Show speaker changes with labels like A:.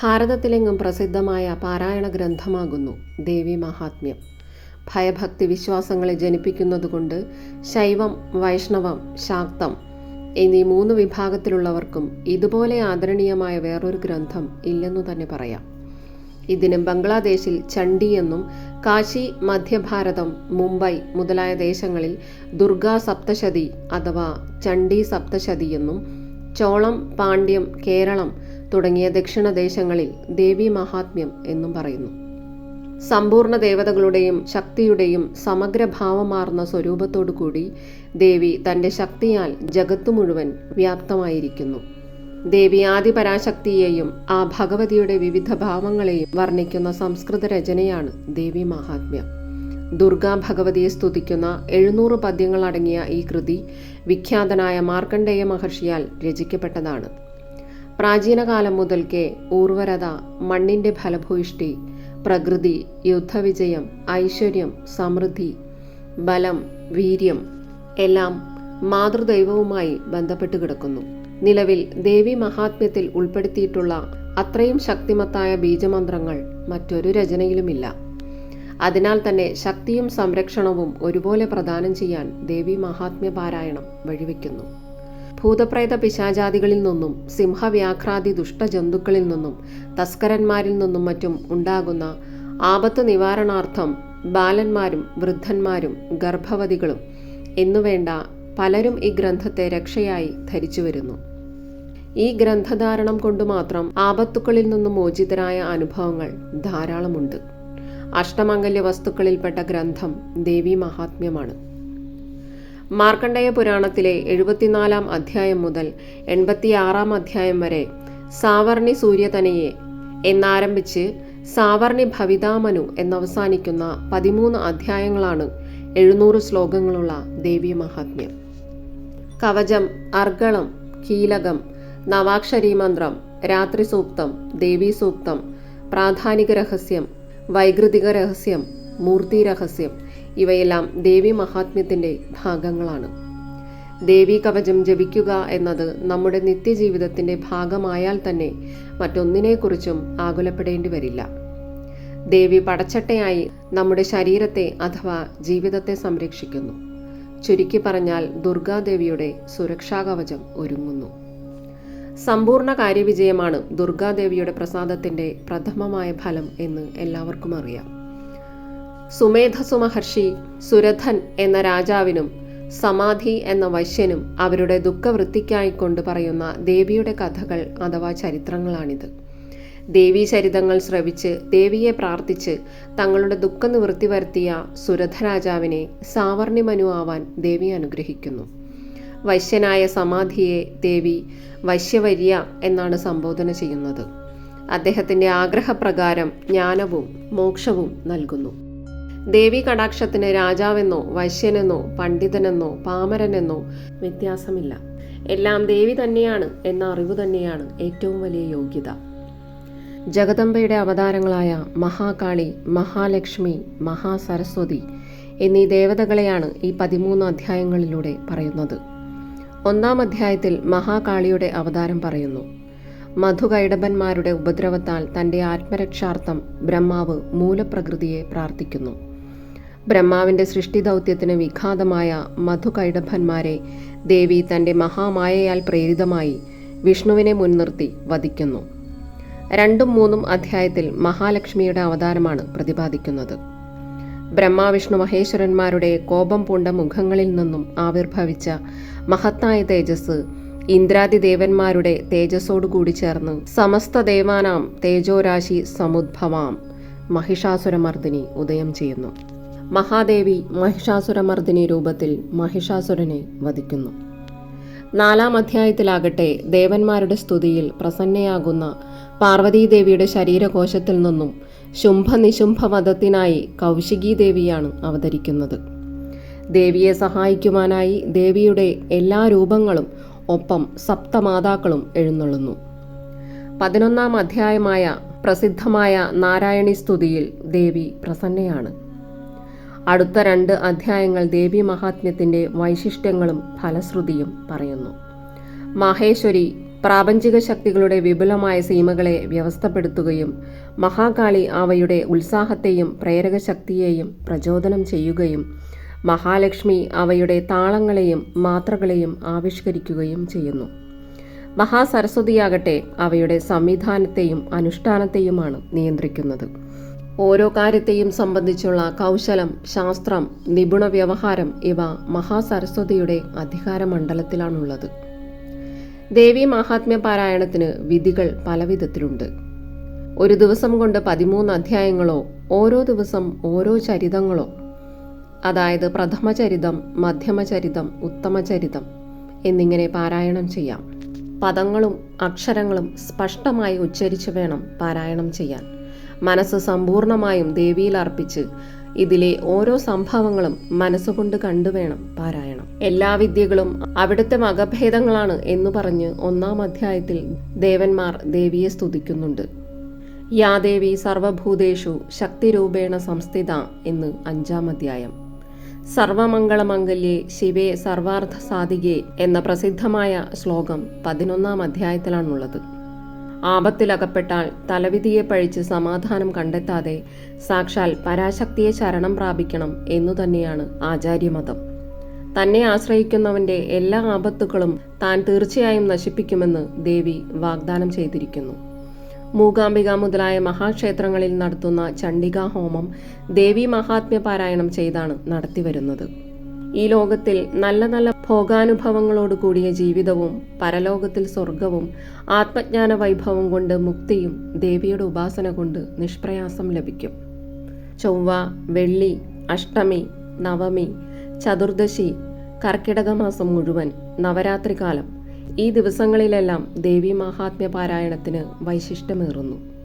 A: ഭാരതത്തിലെങ്ങും പ്രസിദ്ധമായ പാരായണ ഗ്രന്ഥമാകുന്നു ദേവി മഹാത്മ്യം. ഭയഭക്തി വിശ്വാസങ്ങളെ ജനിപ്പിക്കുന്നതുകൊണ്ട് ശൈവം വൈഷ്ണവം ശാക്തം എന്നീ മൂന്ന് വിഭാഗത്തിലുള്ളവർക്കും ഇതുപോലെ ആദരണീയമായ വേറൊരു ഗ്രന്ഥം ഇല്ലെന്നു തന്നെ പറയാം. ഇതിന് ബംഗ്ലാദേശിൽ ചണ്ഡി എന്നും കാശി മധ്യഭാരതം മുംബൈ മുതലായ ദേശങ്ങളിൽ ദുർഗാ സപ്തശതി അഥവാ ചണ്ഡി സപ്തശതി എന്നും ചോളം പാണ്ഡ്യം കേരളം തുടങ്ങിയ ദക്ഷിണദേശങ്ങളിൽ ദേവി മഹാത്മ്യം എന്നും പറയുന്നു. സമ്പൂർണ ദേവതകളുടെയും ശക്തിയുടെയും സമഗ്രഭാവമാർന്ന സ്വരൂപത്തോടു കൂടി ദേവി തന്റെ ശക്തിയാൽ ജഗത്തു മുഴുവൻ വ്യാപ്തമായിരിക്കുന്നു. ദേവി ആദിപരാശക്തിയെയും ആ ഭഗവതിയുടെ വിവിധ ഭാവങ്ങളെയും വർണിക്കുന്ന സംസ്കൃത രചനയാണ് ദേവി മഹാത്മ്യം. ദുർഗാ ഭഗവതിയെ സ്തുതിക്കുന്ന എഴുന്നൂറ് പദ്യങ്ങൾ അടങ്ങിയ ഈ കൃതി വിഖ്യാതനായ മാർക്കണ്ഡേയ മഹർഷിയാൽ രചിക്കപ്പെട്ടതാണ്. പ്രാചീനകാലം മുതൽക്കേ ഊർവരത മണ്ണിന്റെ ഫലഭൂയിഷ്ടി പ്രകൃതി യുദ്ധവിജയം ഐശ്വര്യം സമൃദ്ധി ബലം വീര്യം എല്ലാം മാതൃദൈവവുമായി ബന്ധപ്പെട്ട് കിടക്കുന്നു. നിലവിൽ ദേവി മഹാത്മ്യത്തിൽ ഉൾപ്പെടുത്തിയിട്ടുള്ള അത്രയും ശക്തിമത്തായ ബീജമന്ത്രങ്ങൾ മറ്റൊരു രചനയിലുമില്ല. അതിനാൽ തന്നെ ശക്തിയും സംരക്ഷണവും ഒരുപോലെ പ്രദാനം ചെയ്യാൻ ദേവി മഹാത്മ്യ പാരായണം വഴിവെക്കുന്നു. ഭൂതപ്രേത പിശാചാദികളിൽ നിന്നും സിംഹവ്യാഘ്രാദി ദുഷ്ടജന്തുക്കളിൽ നിന്നും തസ്കരന്മാരിൽ നിന്നും മറ്റും ഉണ്ടാകുന്ന ആപത്ത് നിവാരണാർത്ഥം ബാലന്മാരും വൃദ്ധന്മാരും ഗർഭവതികളും എന്നുവേണ്ട പലരും ഈ ഗ്രന്ഥത്തെ രക്ഷയായി ധരിച്ചു വരുന്നു. ഈ ഗ്രന്ഥധാരണം കൊണ്ട് മാത്രം ആപത്തുക്കളിൽ നിന്നും മോചിതരായ അനുഭവങ്ങൾ ധാരാളമുണ്ട്. അഷ്ടമംഗല്യ വസ്തുക്കളിൽപ്പെട്ട ഗ്രന്ഥം ദേവി മഹാത്മ്യമാണ് മാർക്കണ്ഡേയ പുരാണത്തിലെ എഴുപത്തിനാലാം അധ്യായം മുതൽ എൺപത്തിയാറാം അധ്യായം വരെ സാവർണി സൂര്യതനയെ എന്നാരംഭിച്ച് സാവർണി ഭവിതാമനു എന്നവസാനിക്കുന്ന പതിമൂന്ന് അധ്യായങ്ങളാണ് എഴുന്നൂറ് ശ്ലോകങ്ങളുള്ള ദേവി മഹാത്മ്യം. കവചം അർഗളം കീലകം നവാക്ഷരീ മന്ത്രം രാത്രി സൂക്തം ദേവീ സൂക്തം പ്രാധാനിക രഹസ്യം വൈകൃതിക രഹസ്യം മൂർത്തി രഹസ്യം ഇവയെല്ലാം ദേവി മഹാത്മ്യത്തിന്റെ ഭാഗങ്ങളാണ്. ദേവി കവചം ജപിക്കുക എന്നത് നമ്മുടെ നിത്യജീവിതത്തിന്റെ ഭാഗമായാൽ തന്നെ മറ്റൊന്നിനെക്കുറിച്ചും ആകുലപ്പെടേണ്ടി വരില്ല. ദേവി പടച്ചട്ടയായി നമ്മുടെ ശരീരത്തെ അഥവാ ജീവിതത്തെ സംരക്ഷിക്കുന്നു. ചുരുക്കി പറഞ്ഞാൽ ദുർഗാദേവിയുടെ സുരക്ഷാ കവചം ഒരുങ്ങുന്നു. സമ്പൂർണ കാര്യവിജയമാണ് ദുർഗാദേവിയുടെ പ്രസാദത്തിന്റെ പ്രഥമമായ ഫലം എന്ന് എല്ലാവർക്കും അറിയാം. സുമേധസു മഹർഷി സുരഥൻ എന്ന രാജാവിനും സമാധി എന്ന വൈശ്യനും അവരുടെ ദുഃഖവൃത്തിക്കായിക്കൊണ്ട് പറയുന്ന ദേവിയുടെ കഥകൾ അഥവാ ചരിത്രങ്ങളാണിത്. ദേവീ ചരിതങ്ങൾ ശ്രവിച്ച് ദേവിയെ പ്രാർത്ഥിച്ച് തങ്ങളുടെ ദുഃഖ നിവൃത്തി വരുത്തിയ സുരഥരാജാവിനെ സാവർണിമനു ആവാൻ ദേവി അനുഗ്രഹിക്കുന്നു. വൈശ്യനായ സമാധിയെ ദേവി വൈശ്യവര്യ എന്നാണ് സംബോധന ചെയ്യുന്നത്. അദ്ദേഹത്തിന്റെ ആഗ്രഹപ്രകാരം ജ്ഞാനവും മോക്ഷവും നൽകുന്നു. ദേവി കടാക്ഷത്തിന് രാജാവെന്നോ വൈശ്യനെന്നോ പണ്ഡിതനെന്നോ പാമരനെന്നോ വ്യത്യാസമില്ല. എല്ലാം ദേവി തന്നെയാണ് എന്ന അറിവ് തന്നെയാണ് ഏറ്റവും വലിയ യോഗ്യത. ജഗദംബയുടെ അവതാരങ്ങളായ മഹാകാളി മഹാലക്ഷ്മി മഹാസരസ്വതി എന്നീ ദേവതകളെയാണ് ഈ പതിമൂന്ന് അധ്യായങ്ങളിലൂടെ പറയുന്നത്. ഒന്നാം അധ്യായത്തിൽ മഹാകാളിയുടെ അവതാരം പറയുന്നു. മധുകൈടബന്മാരുടെ ഉപദ്രവത്താൽ തന്റെ ആത്മരക്ഷാർത്ഥം ബ്രഹ്മാവ് മൂലപ്രകൃതിയെ പ്രാർത്ഥിക്കുന്നു. ബ്രഹ്മാവിന്റെ സൃഷ്ടി ദൗത്യത്തിന് വിഘാതമായ മധുകൈടഭന്മാരെ ദേവി തന്റെ മഹാമായയാൽ പ്രേരിതമായി വിഷ്ണുവിനെ മുൻനിർത്തി വധിക്കുന്നു. രണ്ടും മൂന്നും അധ്യായത്തിൽ മഹാലക്ഷ്മിയുടെ അവതാരമാണ് പ്രതിപാദിക്കുന്നത്. ബ്രഹ്മാവിഷ്ണു മഹേശ്വരന്മാരുടെ കോപം പൂണ്ട മുഖങ്ങളിൽ നിന്നും ആവിർഭവിച്ച മഹത്തായ തേജസ് ഇന്ദ്രാദി ദേവന്മാരുടെ തേജസ്സോടുകൂടി ചേർന്ന് സമസ്ത ദേവാനാം തേജോരാശി സമുദ്ഭവാം മഹിഷാസുരമർദിനി ഉദയം ചെയ്യുന്നു. മഹാദേവി മഹിഷാസുരമർദ്ദിനി രൂപത്തിൽ മഹിഷാസുരനെ വധിക്കുന്നു. നാലാം അധ്യായത്തിലാകട്ടെ ദേവന്മാരുടെ സ്തുതിയിൽ പ്രസന്നയാകുന്ന പാർവതീദേവിയുടെ ശരീരകോശത്തിൽ നിന്നും ശുംഭനിശുംഭവധത്തിനായി കൗശികീ ദേവിയാണ് അവതരിക്കുന്നത്. ദേവിയെ സഹായിക്കുവാനായി ദേവിയുടെ എല്ലാ രൂപങ്ങളും ഒപ്പം സപ്തമാതാക്കളും എഴുന്നള്ളുന്നു. പതിനൊന്നാം അധ്യായമായ പ്രസിദ്ധമായ നാരായണി സ്തുതിയിൽ ദേവി പ്രസന്നയാണ്. അടുത്ത രണ്ട് അധ്യായങ്ങൾ ദേവി മഹാത്മ്യത്തിന്റെ വൈശിഷ്ട്യങ്ങളും ഫലശ്രുതിയും പറയുന്നു. മഹേശ്വരി പ്രാപഞ്ചിക ശക്തികളുടെ വിപുലമായ സീമകളെ വ്യവസ്ഥപ്പെടുത്തുകയും മഹാകാളി അവയുടെ ഉത്സാഹത്തെയും പ്രേരക ശക്തിയെയും പ്രചോദനം ചെയ്യുകയും മഹാലക്ഷ്മി അവയുടെ താളങ്ങളെയും മാത്രകളെയും ആവിഷ്കരിക്കുകയും ചെയ്യുന്നു. മഹാസരസ്വതിയാകട്ടെ അവയുടെ സംവിധാനത്തെയും അനുഷ്ഠാനത്തെയുമാണ് നിയന്ത്രിക്കുന്നത്. ഓരോ കാര്യത്തെയും സംബന്ധിച്ചുള്ള കൗശലം ശാസ്ത്രം നിപുണ വ്യവഹാരം ഇവ മഹാസരസ്വതിയുടെ അധികാരമണ്ഡലത്തിലാണുള്ളത്. ദേവി മഹാത്മ്യ പാരായണത്തിന് വിധികൾ പലവിധത്തിലുണ്ട്. ഒരു ദിവസം കൊണ്ട് പതിമൂന്ന് അധ്യായങ്ങളോ ഓരോ ദിവസം ഓരോ ചരിതങ്ങളോ അതായത് പ്രഥമചരിതം മധ്യമചരിതം ഉത്തമചരിതം എന്നിങ്ങനെ പാരായണം ചെയ്യാം. പദങ്ങളും അക്ഷരങ്ങളും സ്പഷ്ടമായി ഉച്ചരിച്ചു വേണം പാരായണം ചെയ്യാൻ. മനസ്സ് സമ്പൂർണമായും ദേവിയിൽ അർപ്പിച്ച് ഇതിലെ ഓരോ സംഭവങ്ങളും മനസ്സുകൊണ്ട് കണ്ടുവേണം പാരായണം. എല്ലാ വിദ്യകളും അവിടുത്തെ വകഭേദങ്ങളാണ് എന്ന് പറഞ്ഞ് ഒന്നാം അധ്യായത്തിൽ ദേവന്മാർ ദേവിയെ സ്തുതിക്കുന്നുണ്ട്. യാ ദേവി സർവഭൂതേഷു ശക്തിരൂപേണ സംസ്ഥിത എന്ന് അഞ്ചാം അധ്യായം. സർവമംഗളമംഗല്യേ ശിവേ സർവാർത്ഥ സാധികേ എന്ന പ്രസിദ്ധമായ ശ്ലോകം പതിനൊന്നാം അധ്യായത്തിലാണുള്ളത്. ആപത്തിലകപ്പെട്ടാൽ തലവിധിയെ പഴിച്ച് സമാധാനം കണ്ടെത്താതെ സാക്ഷാൽ പരാശക്തിയെ ശരണം പ്രാപിക്കണം എന്നു തന്നെയാണ് ആചാര്യമതം. തന്നെ ആശ്രയിക്കുന്നവന്റെ എല്ലാ ആപത്തുകളും താൻ തീർച്ചയായും നശിപ്പിക്കുമെന്ന് ദേവി വാഗ്ദാനം ചെയ്തിരിക്കുന്നു. മൂകാംബിക മുതലായ മഹാക്ഷേത്രങ്ങളിൽ നടത്തുന്ന ചണ്ഡികാ ഹോമം ദേവി മഹാത്മ്യ പാരായണം ചെയ്താണ് നടത്തിവരുന്നത്. ഈ ലോകത്തിൽ നല്ല നല്ല ഭോഗാനുഭവങ്ങളോട് കൂടിയ ജീവിതവും പരലോകത്തിൽ സ്വർഗവും ആത്മജ്ഞാന വൈഭവം കൊണ്ട് മുക്തിയും ദേവിയുടെ ഉപാസന കൊണ്ട് നിഷ്പ്രയാസം ലഭിക്കും. ചൊവ്വ വെള്ളി അഷ്ടമി നവമി ചതുർദശി കർക്കിടക മാസം മുഴുവൻ നവരാത്രി കാലം ഈ ദിവസങ്ങളിലെല്ലാം ദേവി മഹാത്മ്യ പാരായണത്തിന് വൈശിഷ്ട്യമേറുന്നു.